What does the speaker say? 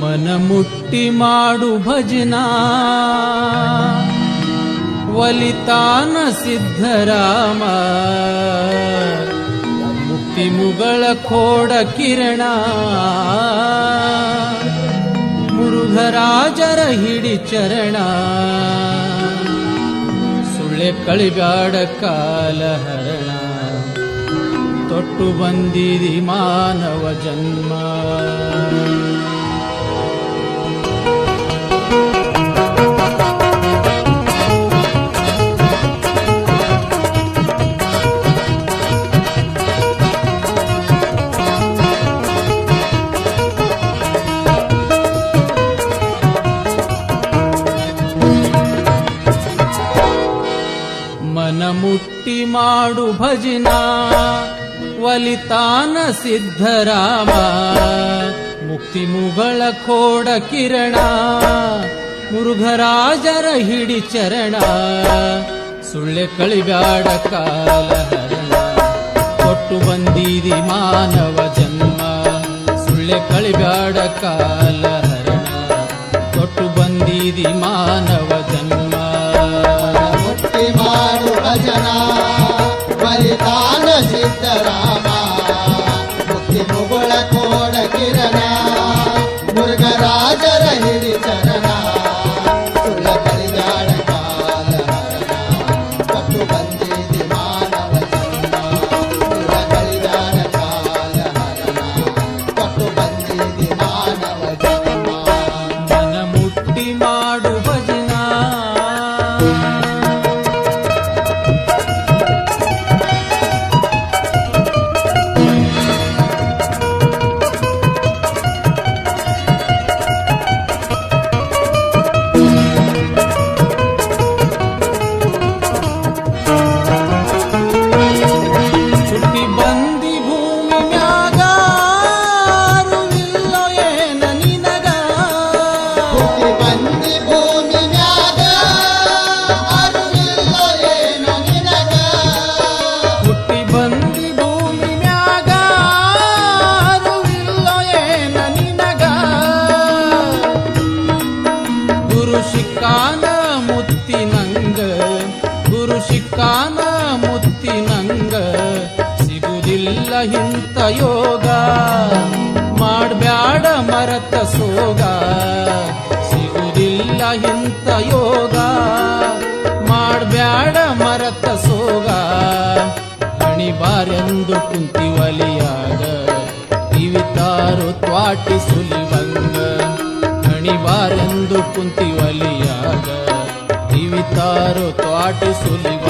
ಮನ ಮುಟ್ಟಿ ಮಾಡು ಭಜನಾ. ವಲಿತಾನ ಸಿದ್ಧರಾಮ ಮುಕ್ತಿ ಮುಗಳ ಕೋಡ ಕಿರಣ. ಮುರುಘರಾಜರ ಹಿಡಿ ಚರಣ. ಸುಳ್ಳೆ ಕಳಿಗಾಡ ಕಾಲ ಹರಣ ತೊಟ್ಟು ಬಂದಿರಿ ಮಾನವ ಜನ್ಮ. ಮನ ಮುಟ್ಟಿ ಮಾಡು ಭಜನಾ. ಒಲಿತಾನ ಸಿದ್ಧರಾಮ ಮುಕ್ತಿ ಮುಗಳ ಕೋಡ ಕಿರಣ, ಮುರುಘರಾಜರ ಹಿಡಿ ಚರಣ ಸುಳ್ಳೆ ಕಳಿಬ್ಯಾಡ ಕಾಲ ಹರಣ, ಕೊಟ್ಟು ಬಂದೀದಿ ಮಾನವ ಜನ್ಮ, ಸುಳ್ಳೆ ಕಳಿಬ್ಯಾಡ ಕಾಲ ಹರಣ, ಕೊಟ್ಟು ಬಂದೀದಿ ಮಾನವ ಸಿದ್ದರಾಮ ಮುಕ್ತಿ ಮುಗುಳ ಕೋಡ ಕಿರಣ ಮುರುಘರಾಜರ ಹಿಡಿ ಗುರು ಶಿಕ್ಕಾನ ಮುತ್ತಿನಂಗ ಗುರು ಶಿಕ್ಕಾನ ಮುತ್ತಿನಂಗ ಸಿಗುದಿಲ್ಲ ಇಂಥ ಯೋಗ. ಮಾಡ್ಬ್ಯಾಡ ಮರತ ಸೋಗ, ಸಿಗುದಿಲ್ಲ ಇಂಥ ಯೋಗ. ಮಾಡ್ಬ್ಯಾಡ ಮರತ ಸೋಗ ಅಣಿಬಾರೆಂದು ಕುಂತಿ ಒಲಿಯಾಗ ಕಿವಿತಾರು ತ್ವಾಟಿ ಸುಲಿವ ಬಾರೆಂದು ಕುಂತಿ ಒಲಿಯಾಗ ಕಿವಿತಾರು ತ್ವಾಟಿ ಸುಲಿವಂಗ